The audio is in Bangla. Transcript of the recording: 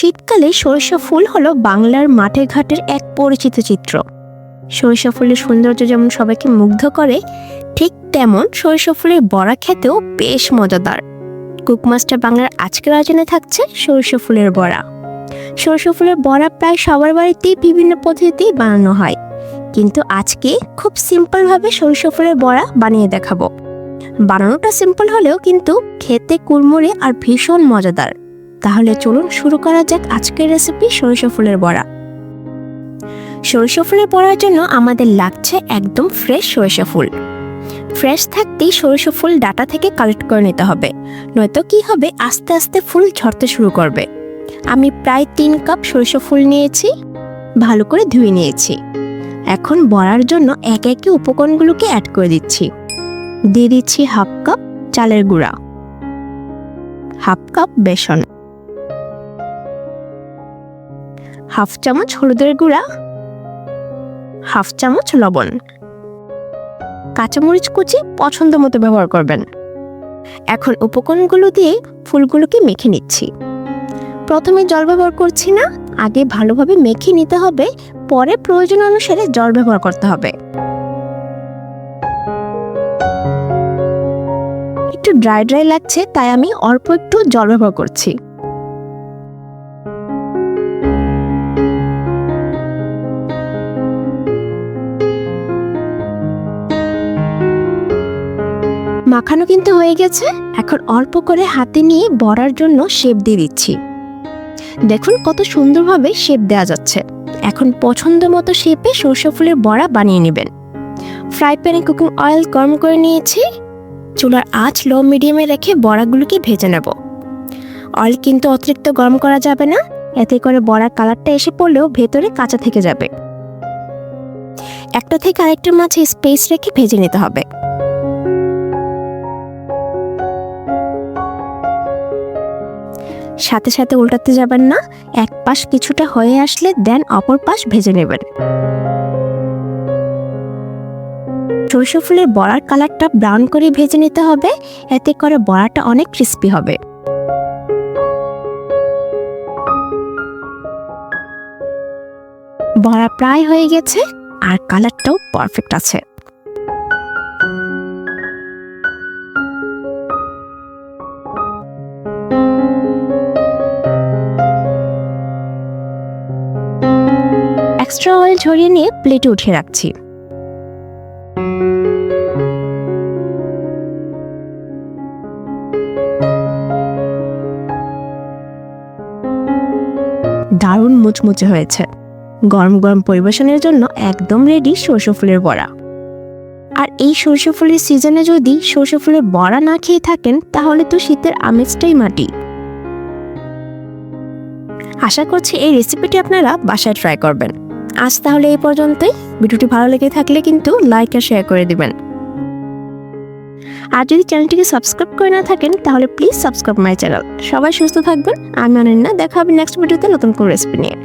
শীতকালে সরিষা ফুল হলো বাংলার মাঠে ঘাটের এক পরিচিত চিত্র। সরিষা ফুলের সৌন্দর্য যেমন সবাইকে মুগ্ধ করে, ঠিক তেমন সরিষা ফুলের বড়া খেতেও বেশ মজাদার। কুকমাস্টার বাংলার আজকের আয়োজনে থাকছে সরিষা ফুলের বড়া। সরিষা ফুলের বড়া প্রায় সবার বাড়িতেই বিভিন্ন পদ্ধতিতেই বানানো হয়। কিন্তু আজকে খুব সিম্পলভাবে সরিষা ফুলের বড়া বানিয়ে দেখাবো। বানানোটা সিম্পল হলেও কিন্তু খেতে কুড়মুড়ে আর ভীষণ মজাদার। তাহলে চলুন শুরু করা যাক আজকের রেসিপি সরিষা ফুলের বড়া। সরিষা ফুলের বড়ার জন্য আমাদের লাগছে একদম ফ্রেশ সরিষা ফুল। ফ্রেশ থাকতেই সরিষা ফুল ডাটা থেকে কালেক্ট করে নিতে হবে, নয়তো কি হবে, আস্তে আস্তে ফুল ঝরতে শুরু করবে। আমি প্রায় তিন কাপ সরিষা ফুল নিয়েছি, ভালো করে ধুয়ে নিয়েছি। এখন বড়ার জন্য এক একে উপকরণগুলোকে অ্যাড করে দিচ্ছি। দিয়ে দিচ্ছি হাফ কাপ চালের গুঁড়া। হাফ কাপ বেসন। হাফ চামচ হলুদের গুঁড়া, হাফ চামচ লবণ। কাঁচামরিচ কুচি পছন্দ মতো ব্যবহার করবেন। এখন উপকরণগুলো দিয়ে ফুলগুলোকে মেখে নিচ্ছি। প্রথমে জল ব্যবহার করছি না, আগে ভালোভাবে মেখে নিতে হবে, পরে প্রয়োজন অনুসারে জল ব্যবহার করতে হবে। একটু ড্রাই ড্রাই লাগছে, তাই আমি অল্প একটু জল ব্যবহার করছি। মাখানো কিন্তু হয়ে গেছে। এখন অল্প করে হাতে নিয়ে বড়ার জন্য শেপ দিয়ে দিচ্ছি। দেখুন কত সুন্দরভাবে শেপ দেওয়া যাচ্ছে। এখন পছন্দ মতো শেপে সরষে ফুলের বড়া বানিয়ে নেবেন। ফ্রাই প্যানে কুকিং অয়েল গরম করে নিয়েছি। চুলার আঁচ লো মিডিয়ামে রেখে বড়াগুলোকে ভেজে নেব। অয়েল কিন্তু অতিরিক্ত গরম করা যাবে না। এতে করে বড়ার কালারটা এসে পড়লেও ভেতরে কাঁচা থেকে যাবে। একটা থেকে আরেকটার মাঝে স্পেস রেখে ভেজে নিতে হবে। সাথে সাথে উল্টাতে যাবেন না, এক পাশ কিছুটা হয়ে আসলে দেন অপর পাশ ভেজে নেবেন। সরষে ফুলের বড়ার কালারটা ব্রাউন করে ভেজে নিতে হবে, এতে করে বড়াটা অনেক ক্রিস্পি হবে। বড়া প্রায় হয়ে গেছে, আর কালারটাও পারফেক্ট আছে। এক্সট্রা অয়েল ঝরিয়ে নিয়ে প্লেটে উঠিয়ে রাখছি। দারুণ মুচমুচে হয়েছে। গরম গরম পরিবেশনের জন্য একদম রেডি সরষে ফুলের বড়া। আর এই সরষে ফুলের সিজনে যদি সরষে ফুলের বড়া না খেয়ে থাকেন, তাহলে তো শীতের আমেজটাই মাটি। আশা করছি এই রেসিপিটি আপনারা বাসায় ট্রাই করবেন। আজ তাহলে এই পর্যন্তই। ভিডিওটি ভালো লেগে থাকলে কিন্তু লাইক আর শেয়ার করে দিবেন। আর যদি চ্যানেলটিকে সাবস্ক্রাইব করে না থাকেন, তাহলে প্লিজ সাবস্ক্রাইব মাই চ্যানেল সবাই সুস্থ থাকবেন। আমি অনন্যা, দেখা হবে নেক্সট ভিডিওতে নতুন কোনো রেসিপি নিয়ে।